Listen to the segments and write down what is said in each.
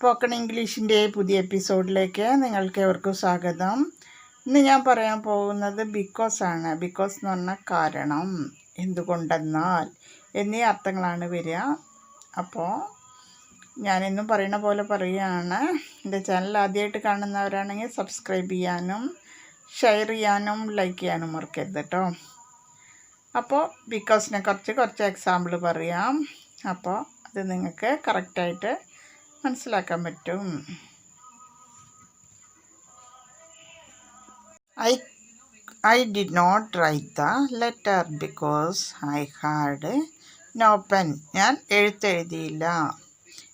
Spoken ഇംഗ്ലീഷിന്റെ പുതിയ എപ്പിസോഡിലേക്ക് നിങ്ങൾക്ക് ഏവർക്കും സ്വാഗതം. ഇന്ന് ഞാൻ പറയാൻ പോകുന്നത് ബിക്കോസ് ആണ്. ബിക്കോസ് എന്ന് പറഞ്ഞാൽ കാരണം. എന്തുകൊണ്ടെന്നാൽ എന്നീ അർത്ഥങ്ങളാണ് വരിക. അപ്പോൾ ഞാനെന്നും പറയുന്ന പോലെ പറയുകയാണ്. എന്റെ ചാനൽ ആദ്യമായിട്ട് കാണുന്നവരാണെങ്കിൽ സബ്സ്ക്രൈബ് ചെയ്യാനും ഷെയർ ചെയ്യാനും ലൈക്ക് ചെയ്യാനും മറക്കരുത് കേട്ടോ അപ്പോൾ ബിക്കോസിനെ കുറച്ച് കുറച്ച് എക്സാമ്പിൾ പറയാം. അപ്പോൾ അത് നിങ്ങൾക്ക് കറക്റ്റായിട്ട് മനസ്സിലാക്കാൻ പറ്റും. I I did not write the letter because I had no pen ഞാൻ എഴുത്തെഴുതിയില്ല.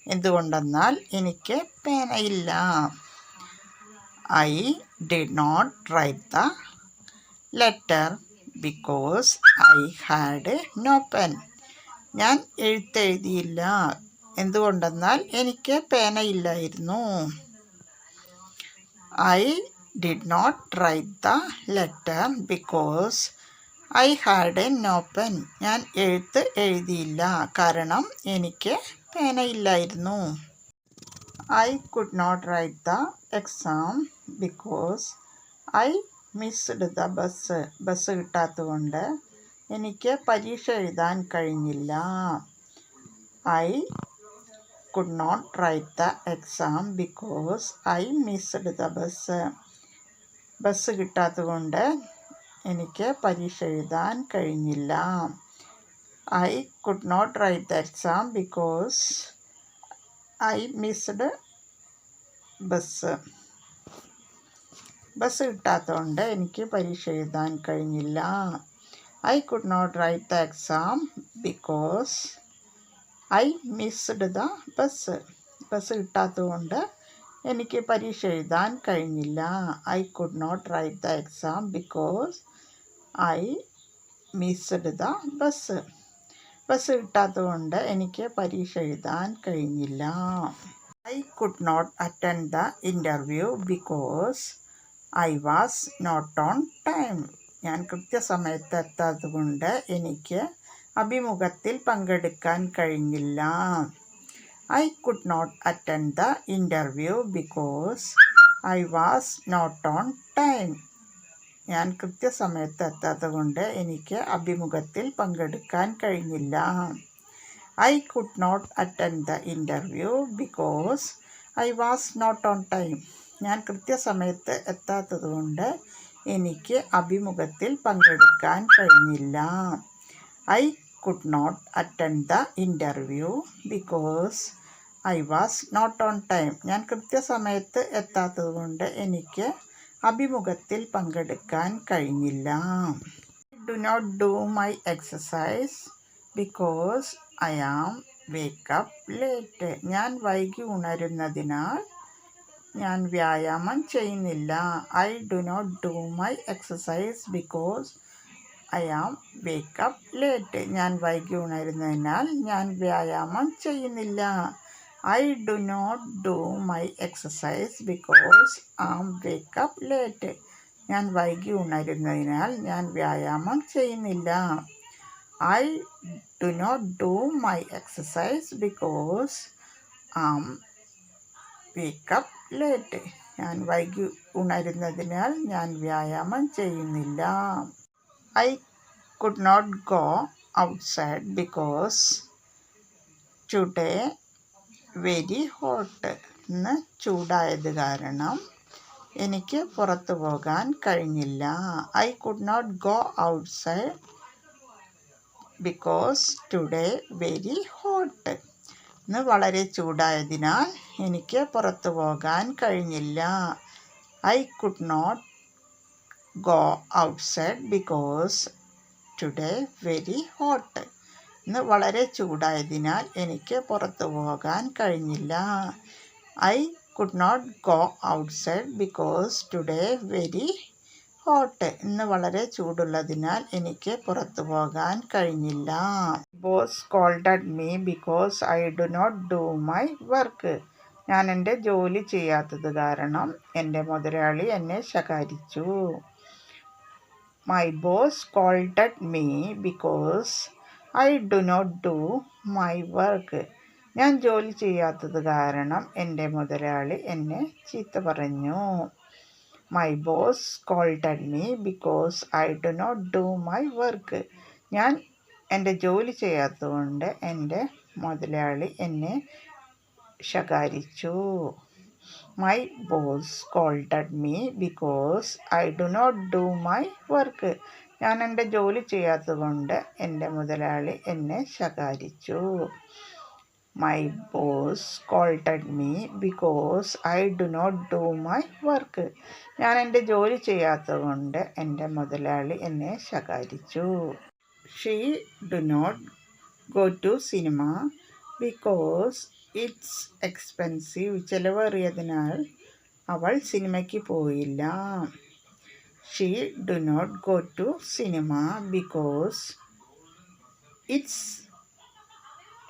എന്തുകൊണ്ടെന്നാൽ എനിക്ക് പേനയില്ല. I did not write the letter because I had no pen ഞാൻ എഴുത്തെഴുതിയില്ല. എന്തുകൊണ്ടെന്നാൽ എനിക്ക് പേനയില്ലായിരുന്നു. I did not write the letter because I had a no pen ഞാൻ എഴുത്ത് എഴുതിയില്ല. കാരണം എനിക്ക് പേനയില്ലായിരുന്നു. I could not write the exam because I missed the bus bus കിട്ടാത്തതുകൊണ്ട് എനിക്ക് പരീക്ഷ എഴുതാൻ കഴിഞ്ഞില്ല. I could not write the exam because I missed the bus. Bus കിട്ടാത്തതുകൊണ്ട് എനിക്ക് പരീക്ഷ എഴുതാൻ കഴിഞ്ഞില്ല. I could not write the exam because I missed bus bus കിട്ടാത്തതുകൊണ്ട് എനിക്ക് പരീക്ഷ എഴുതാൻ കഴിഞ്ഞില്ല. I could not write the exam because I missed the bus. Bus കിട്ടാത്തതുകൊണ്ട് എനിക്ക് പരീക്ഷ എഴുതാൻ കഴിഞ്ഞില്ല. I could not write the exam because I missed the bus. Bus കിട്ടാത്തതുകൊണ്ട് എനിക്ക് പരീക്ഷ എഴുതാൻ കഴിഞ്ഞില്ല. I could not attend the interview because I was not on time. ഞാൻ കൃത്യസമയത്ത് എത്താത്തത് കൊണ്ട് എനിക്ക് അഭിമുഖത്തിൽ പങ്കെടുക്കാൻ കഴിഞ്ഞില്ല. I could not attend the interview because I was not on time ഞാൻ കൃത്യസമയത്ത് എത്താത്തത് കൊണ്ട് എനിക്ക് അഭിമുഖത്തിൽ പങ്കെടുക്കാൻ കഴിഞ്ഞില്ല. I could not attend the interview because I was not on time ഞാൻ കൃത്യസമയത്ത് എത്താത്തതുകൊണ്ട് എനിക്ക് അഭിമുഖത്തിൽ പങ്കെടുക്കാൻ കഴിഞ്ഞില്ല. I could not attend the interview because I was not on time. ഞാൻ കൃത്യസമയത്ത് എത്താത്തതുകൊണ്ട് എനിക്ക് അഭിമുഖത്തിൽ പങ്കെടുക്കാൻ കഴിഞ്ഞില്ല. Do not do my exercise because I am wake up late ഞാൻ വൈകി ഉണരുന്നതിനാൽ ഞാൻ വ്യായാമം ചെയ്യുന്നില്ല. I do not do my exercise because I am wake up late ഞാൻ വൈകി ഉണരുന്നതിനാൽ ഞാൻ വ്യായാമം ചെയ്യുന്നില്ല. I do not do my exercise because am wake up late ഞാൻ വൈകി ഉണരുന്നതിനാൽ ഞാൻ വ്യായാമം ചെയ്യുന്നില്ല. I do not do my exercise because am wake up late ഞാൻ വൈകി ഉണരുന്നതിനാൽ ഞാൻ വ്യായാമം ചെയ്യുന്നില്ല. I could not go outside because today very hot ഇന്ന് ചൂടായത് കാരണം എനിക്ക് പുറത്തു പോകാൻ കഴിഞ്ഞില്ല. I could not go outside because today very hot ഇന്ന് വളരെ ചൂടായതിനാൽ എനിക്ക് പുറത്തു പോകാൻ കഴിഞ്ഞില്ല. I could not go outside because today very hot ഇന്ന് വളരെ ചൂടായതിനാൽ എനിക്ക് പുറത്തു പോകാൻ കഴിഞ്ഞില്ല. I could not go outside because today very hot ഇന്ന് വളരെ ചൂടുള്ളതിനാൽ എനിക്ക് പുറത്തു പോകാൻ കഴിഞ്ഞില്ല. Boss scolded me because I do not do my work ഞാൻ എന്റെ ജോലി ചെയ്യാത്തത് കാരണം എന്റെ മുതലാളി എന്നെ ശകാരിച്ചു. My boss scolded me because I do not do my work ഞാൻ ജോലി ചെയ്യാത്തത് കാരണം എന്റെ മുതലാളി എന്നെ ചീത്ത പറഞ്ഞു. My boss scolded me because I do not do my work ഞാൻ എന്റെ ജോലി ചെയ്യാത്തതുകൊണ്ട് എന്റെ മുതലാളി എന്നെ ശകാരിച്ചു. My boss scolded me because I do not do my work ഞാൻ എന്റെ ജോലി ചെയ്യാത്തതുകൊണ്ട് എന്റെ മുതലാളി എന്നെ ശകാരിച്ചു. My boss scolded me because I do not do my work ഞാൻ എന്റെ ജോലി ചെയ്യാത്തതുകൊണ്ട് എന്റെ മുതലാളി എന്നെ ശകാരിച്ചു. She do not go to cinema because it's expensive ചിലവേറിയതിനാൽ അവൾ സിനിമയ്ക്ക് പോയില്ല. She do not go to cinema because it's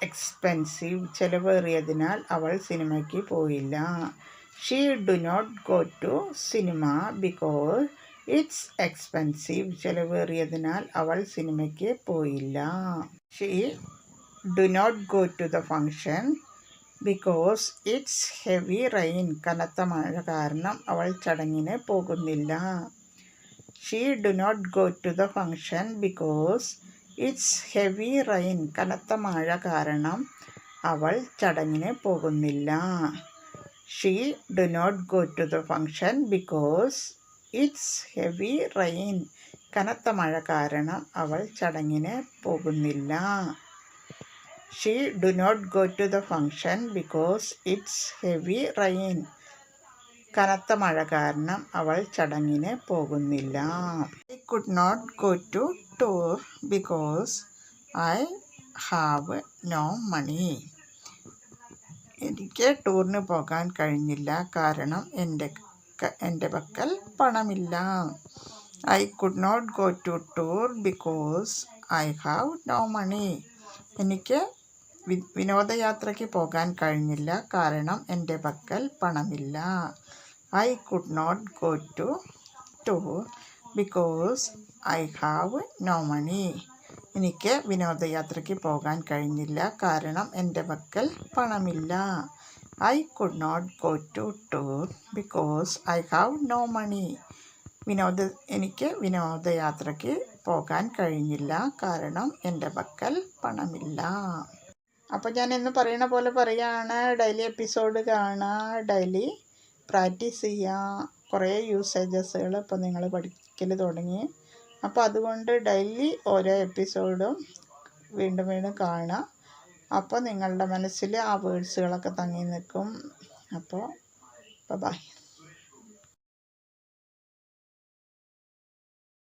expensive ചിലവേറിയതിനാൽ അവൾ സിനിമയ്ക്ക് പോയില്ല. She do not go to cinema because it's expensive ചിലവേറിയതിനാൽ അവൾ സിനിമയ്ക്ക് പോയില്ല. She do not go to the function because it's heavy rain കനത്ത മഴ കാരണം അവൾ ചടങ്ങിന് പോകുന്നില്ല. She do not go to the function because it's heavy rain കനത്ത മഴ കാരണം അവൾ ചടങ്ങിന് പോകുന്നില്ല. She do not go to the function because it's heavy rain കനത്ത മഴ കാരണം അവൾ ചടങ്ങിന് പോകുന്നില്ല. She do not go to the function because it's heavy rain കനത്ത മഴ കാരണം അവൾ ചടങ്ങിന് പോകുന്നില്ല. I could not go to tour because I have no money എനിക്ക് ടൂറിന് പോകാൻ കഴിഞ്ഞില്ല. കാരണം എന്റെ എന്റെ പക്കൽ പണമില്ല. I could not go to tour because I have no money എനിക്ക് വിനോദയാത്രയ്ക്ക് പോകാൻ കഴിഞ്ഞില്ല. കാരണം എന്റെ പക്കൽ പണമില്ല. I could not go to tour because I have no money എനിക്ക് വിനോദയാത്രയ്ക്ക് പോകാൻ കഴിഞ്ഞില്ല. കാരണം എന്റെ പക്കൽ പണമില്ല. I could not go to tour because I have no money വിനോദ എനിക്ക് വിനോദയാത്രയ്ക്ക് പോകാൻ കഴിഞ്ഞില്ല. കാരണം എന്റെ പക്കൽ പണമില്ല. അപ്പോൾ ഞാൻ ഇന്ന് പറയുന്ന പോലെ പറയുകയാണ് ഡെയിലി എപ്പിസോഡ് കാണുക ഡെയിലി പ്രാക്ടീസ് ചെയ്യുക കുറേ യൂസേജസുകൾ ഇപ്പോൾ നിങ്ങൾ പഠിക്കൽ തുടങ്ങി. അപ്പോൾ അതുകൊണ്ട് ഡെയിലി ഓരോ എപ്പിസോഡും വീണ്ടും വീണ്ടും കാണുക അപ്പോൾ നിങ്ങളുടെ മനസ്സിൽ ആ വേർഡ്സുകളൊക്കെ തങ്ങി നിൽക്കും. അപ്പോൾ ബൈ